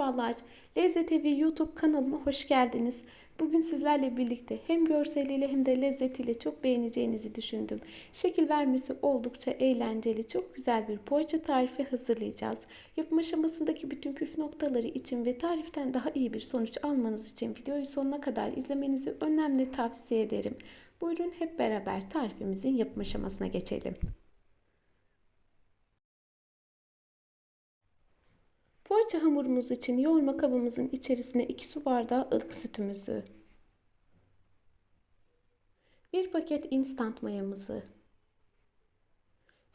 Merhabalar, Lezzet Evi YouTube kanalıma hoş geldiniz. Bugün sizlerle birlikte hem görseliyle hem de lezzetiyle çok beğeneceğinizi düşündüm. Şekil vermesi oldukça eğlenceli, çok güzel bir poğaça tarifi hazırlayacağız. Yapım aşamasındaki bütün püf noktaları için ve tariften daha iyi bir sonuç almanız için videoyu sonuna kadar izlemenizi önemli tavsiye ederim. Buyurun hep beraber tarifimizin yapım aşamasına geçelim. Poğaça hamurumuz için yoğurma kabımızın içerisine 2 su bardağı ılık sütümüzü, 1 paket instant mayamızı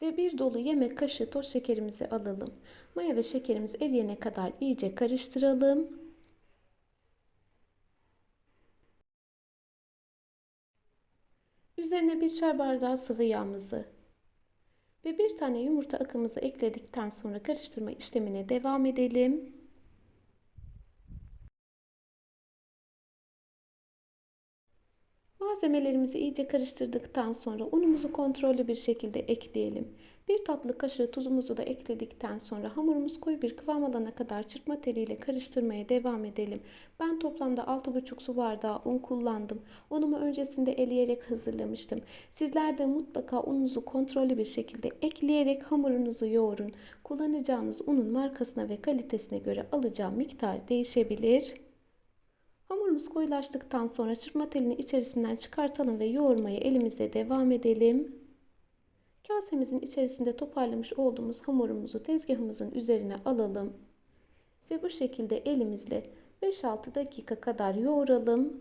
ve bir dolu yemek kaşığı toz şekerimizi alalım. Maya ve şekerimiz eriyene kadar iyice karıştıralım. Üzerine bir çay bardağı sıvı yağımızı ve bir tane yumurta akımızı ekledikten sonra karıştırma işlemine devam edelim. Malzemelerimizi iyice karıştırdıktan sonra unumuzu kontrollü bir şekilde ekleyelim. Bir tatlı kaşığı tuzumuzu da ekledikten sonra hamurumuz koyu bir kıvam alana kadar çırpma teliyle karıştırmaya devam edelim. Ben toplamda 6,5 su bardağı un kullandım. Unumu öncesinde eleyerek hazırlamıştım. Sizler de mutlaka ununuzu kontrollü bir şekilde ekleyerek hamurunuzu yoğurun. Kullanacağınız unun markasına ve kalitesine göre alacağı miktar değişebilir. Hamurumuz koyulaştıktan sonra çırpma telini içerisinden çıkartalım ve yoğurmaya elimizle devam edelim. Kasemizin içerisinde toparlamış olduğumuz hamurumuzu tezgahımızın üzerine alalım. Ve bu şekilde elimizle 5-6 dakika kadar yoğuralım.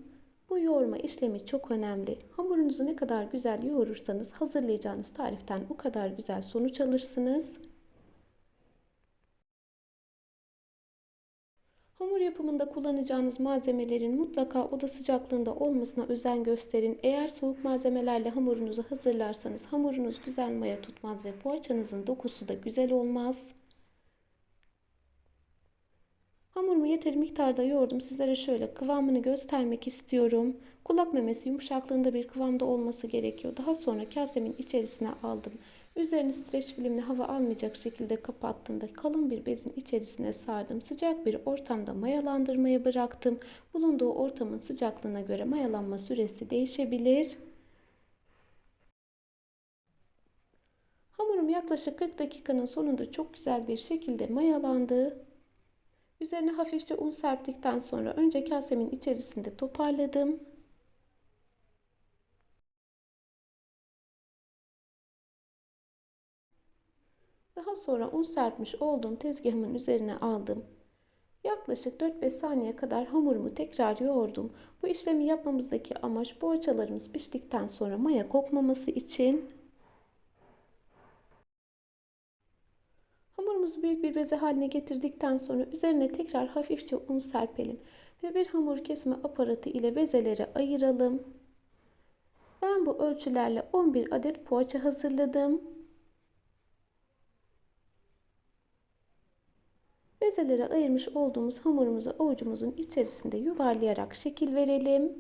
Bu yoğurma işlemi çok önemli. Hamurunuzu ne kadar güzel yoğurursanız hazırlayacağınız tariften o kadar güzel sonuç alırsınız. Hamur yapımında kullanacağınız malzemelerin mutlaka oda sıcaklığında olmasına özen gösterin. Eğer soğuk malzemelerle hamurunuzu hazırlarsanız hamurunuz güzel maya tutmaz ve poğaçanızın dokusu da güzel olmaz. Hamurumu yeteri miktarda yoğurdum. Sizlere şöyle kıvamını göstermek istiyorum. Kulak memesi yumuşaklığında bir kıvamda olması gerekiyor. Daha sonra kasemin içerisine aldım. Üzerini streç filmle hava almayacak şekilde kapattım ve kalın bir bezin içerisine sardım. Sıcak bir ortamda mayalandırmaya bıraktım. Bulunduğu ortamın sıcaklığına göre mayalanma süresi değişebilir. Hamurum yaklaşık 40 dakikanın sonunda çok güzel bir şekilde mayalandı. Üzerine hafifçe un serptikten sonra önce kasemin içerisinde toparladım. Sonra un serpmiş olduğum tezgahımın üzerine aldım. Yaklaşık 4-5 saniye kadar hamurumu tekrar yoğurdum. Bu işlemi yapmamızdaki amaç poğaçalarımız piştikten sonra maya kokmaması için. Hamurumuzu büyük bir beze haline getirdikten sonra üzerine tekrar hafifçe un serpelim ve bir hamur kesme aparatı ile bezeleri ayıralım. Ben bu ölçülerle 11 adet poğaça hazırladım. Bezelere ayırmış olduğumuz hamurumuzu avucumuzun içerisinde yuvarlayarak şekil verelim.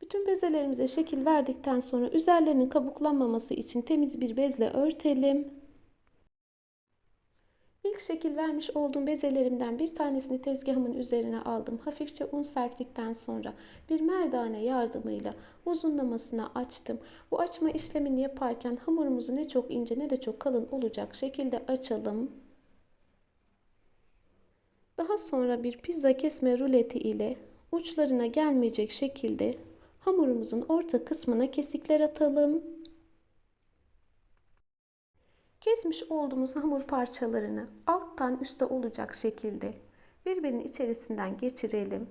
Bütün bezelerimize şekil verdikten sonra üzerlerinin kabuklanmaması için temiz bir bezle örtelim. İlk şekil vermiş olduğum bezelerimden bir tanesini tezgahımın üzerine aldım. Hafifçe un serptikten sonra bir merdane yardımıyla uzunlamasına açtım. Bu açma işlemini yaparken hamurumuzu ne çok ince ne de çok kalın olacak şekilde açalım. Daha sonra bir pizza kesme ruleti ile uçlarına gelmeyecek şekilde hamurumuzun orta kısmına kesikler atalım. Kesmiş olduğumuz hamur parçalarını alttan üste olacak şekilde birbirinin içerisinden geçirelim.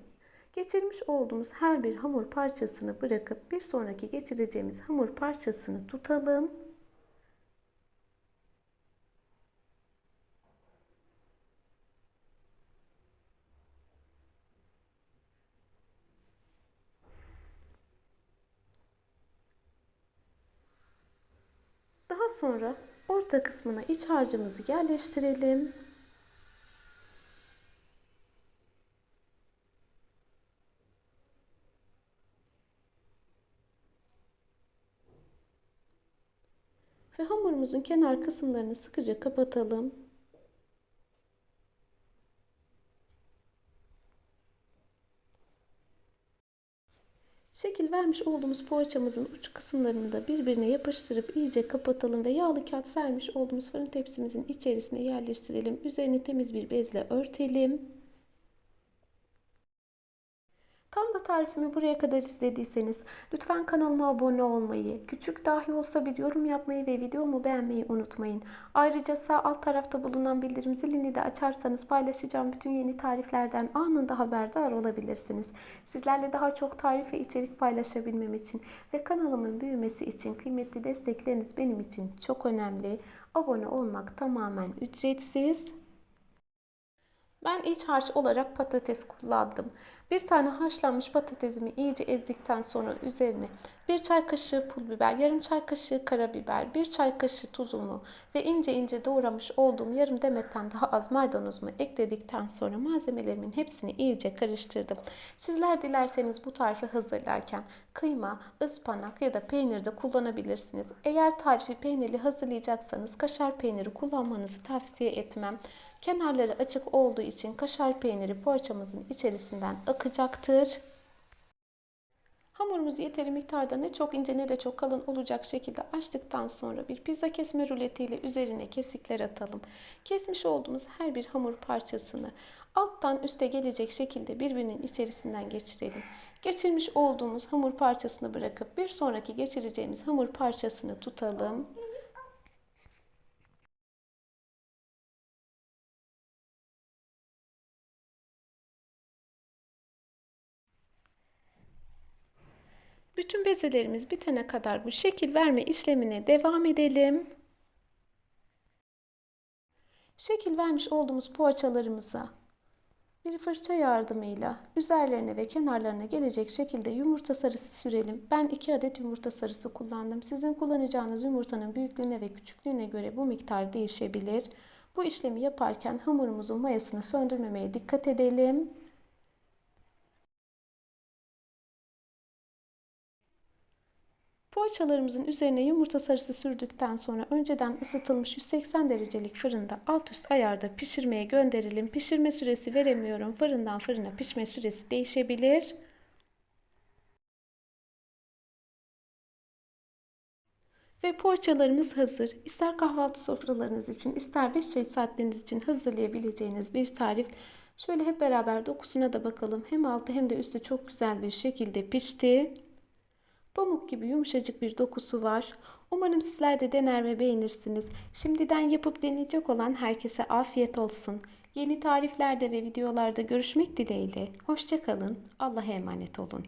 Geçirmiş olduğumuz her bir hamur parçasını bırakıp bir sonraki geçireceğimiz hamur parçasını tutalım. Daha sonra Orta kısmına iç harcımızı yerleştirelim. Ve hamurumuzun kenar kısımlarını sıkıca kapatalım. Şekil vermiş olduğumuz poğaçamızın uç kısımlarını da birbirine yapıştırıp iyice kapatalım ve yağlı kağıt sermiş olduğumuz fırın tepsimizin içerisine yerleştirelim. Üzerini temiz bir bezle örtelim. Tarifimi buraya kadar izlediyseniz lütfen kanalıma abone olmayı, küçük dahi olsa bir yorum yapmayı ve videomu beğenmeyi unutmayın. Ayrıca sağ alt tarafta bulunan bildirim zilini de açarsanız paylaşacağım bütün yeni tariflerden anında haberdar olabilirsiniz. Sizlerle daha çok tarif ve içerik paylaşabilmem için ve kanalımın büyümesi için kıymetli destekleriniz benim için çok önemli. Abone olmak tamamen ücretsiz. Ben iç harç olarak patates kullandım. Bir tane haşlanmış patatesimi iyice ezdikten sonra üzerine bir çay kaşığı pul biber, yarım çay kaşığı karabiber, bir çay kaşığı tuzumu ve ince ince doğramış olduğum yarım demetten daha az maydanozumu ekledikten sonra malzemelerimin hepsini iyice karıştırdım. Sizler dilerseniz bu tarifi hazırlarken kıyma, ıspanak ya da peynir de kullanabilirsiniz. Eğer tarifi peynirli hazırlayacaksanız kaşar peyniri kullanmanızı tavsiye etmem. Kenarları açık olduğu için kaşar peyniri poğaçamızın içerisinden akacaktır. Hamurumuzu yeteri miktarda ne çok ince ne de çok kalın olacak şekilde açtıktan sonra bir pizza kesme ruletiyle üzerine kesikler atalım. Kesmiş olduğumuz her bir hamur parçasını alttan üste gelecek şekilde birbirinin içerisinden geçirelim. Geçirmiş olduğumuz hamur parçasını bırakıp bir sonraki geçireceğimiz hamur parçasını tutalım. Bütün bezelerimiz bitene kadar bu şekil verme işlemine devam edelim. Şekil vermiş olduğumuz poğaçalarımıza bir fırça yardımıyla üzerlerine ve kenarlarına gelecek şekilde yumurta sarısı sürelim. Ben 2 adet yumurta sarısı kullandım. Sizin kullanacağınız yumurtanın büyüklüğüne ve küçüklüğüne göre bu miktar değişebilir. Bu işlemi yaparken hamurumuzun mayasını söndürmemeye dikkat edelim. Poğaçalarımızın üzerine yumurta sarısı sürdükten sonra önceden ısıtılmış 180 derecelik fırında alt üst ayarda pişirmeye gönderelim. Pişirme süresi veremiyorum. Fırından fırına pişme süresi değişebilir. Ve poğaçalarımız hazır. İster kahvaltı sofralarınız için, ister 5 çay saatleriniz için hazırlayabileceğiniz bir tarif. Şöyle hep beraber dokusuna da bakalım. Hem altı hem de üstü çok güzel bir şekilde pişti. Pamuk gibi yumuşacık bir dokusu var. Umarım sizler de dener ve beğenirsiniz. Şimdiden yapıp deneyecek olan herkese afiyet olsun. Yeni tariflerde ve videolarda görüşmek dileğiyle. Hoşçakalın. Allah'a emanet olun.